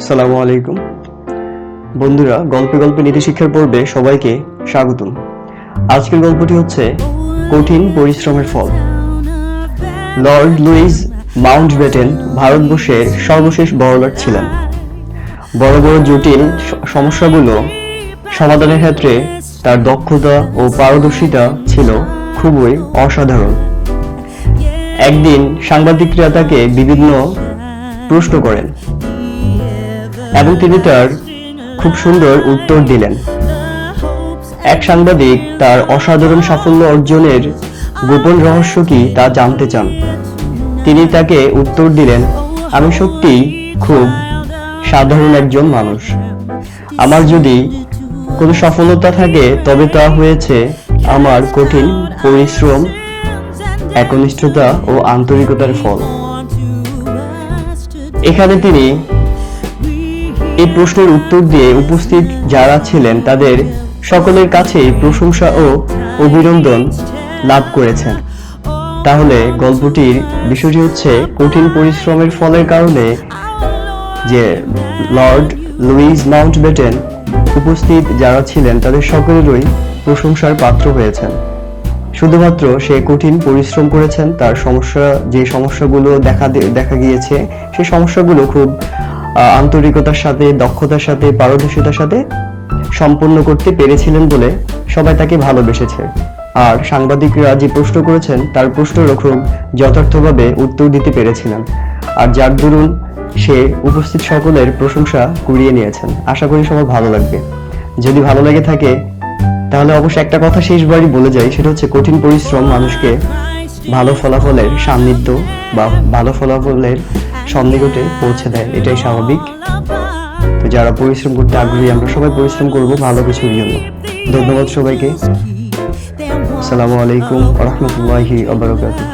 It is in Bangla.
সালামু আলাইকুম। বন্ধুরা, গল্পে গল্পে নীতি শিক্ষার পর্বে সবাইকে স্বাগতম। আজকের গল্পটি হচ্ছে কঠিন পরিশ্রমের ফল। লর্ড লুইস মাউন্ট বেটেন ভারতবর্ষের সর্বশেষ বড়লাট ছিলেন। বড় বড় জটিল সমস্যাগুলো সমাধানের ক্ষেত্রে তার দক্ষতা ও পারদর্শিতা ছিল খুবই অসাধারণ। একদিন সাংবাদিকরা তাকে বিভিন্ন প্রশ্ন করেন। এবং তিনি তার খুব সুন্দর উত্তর দিলেন। এক সাংবাদিক তার অসাধারণ সাফল্য অর্জনের গোপন রহস্য কি তা জানতে চান। তিনি তাকে উত্তর দিলেন, আমি সত্যিই খুব সাধারণ একজন মানুষ। আমার যদি কোনো সফলতা থাকে, তবে তা হয়েছে আমার কঠিন পরিশ্রম, একনিষ্ঠতা ও আন্তরিকতার ফল। এখানে তিনি এই প্রশ্নের উত্তর দিয়ে উপস্থিত যারা ছিলেন তাদের সকলের কাছেই প্রশংসা ও অভিনন্দন লাভ করেছেন। তাহলে গল্পটির বিষয়টি হচ্ছে কঠিন পরিশ্রমের ফলের কারণে যে লর্ড লুইস মাউন্ট বেটেন উপস্থিত যারা ছিলেন তাদের সকলেরই প্রশংসার পাত্র হয়েছেন। শুধুমাত্র সে কঠিন পরিশ্রম করেছেন, তার সমস্যা, যে সমস্যাগুলো দেখা দেখা গিয়েছে সেই সমস্যাগুলো খুব আন্তরিকতার সাথে, দক্ষতার সাথে, পারদর্শিতার সাথে সম্পন্ন করতে পেরেছিলেন বলে সবাই তাকে ভালোবেসেছে। আর সাংবাদিকরা যে প্রশ্ন করেছেন, তার প্রশ্নেরও খুব যথার্থভাবে উত্তর দিতে পেরেছিলেন। আর যার দরুন সে উপস্থিত সকলের প্রশংসা কুড়িয়ে নিয়েছেন। আশা করি সবার ভালো লাগবে। যদি ভালো লেগে থাকে, তাহলে অবশ্য একটা কথা শেষবারই বলে যাই, সেটা হচ্ছে কঠিন পরিশ্রম মানুষকে ভালো ফলাফলের সান্নিধ্য বা ভালো ফলাফলের সন্নিকটে পৌঁছে দেয়, এটাই স্বাভাবিক। তো যারা পরিশ্রম করতে আগ্রহী, আমরা সবাই পরিশ্রম করব ভালো কিছুর জন্য। ধন্যবাদ সবাইকে। আসসালামু আলাইকুম রহমতুল্লাহি আবরকাতুহ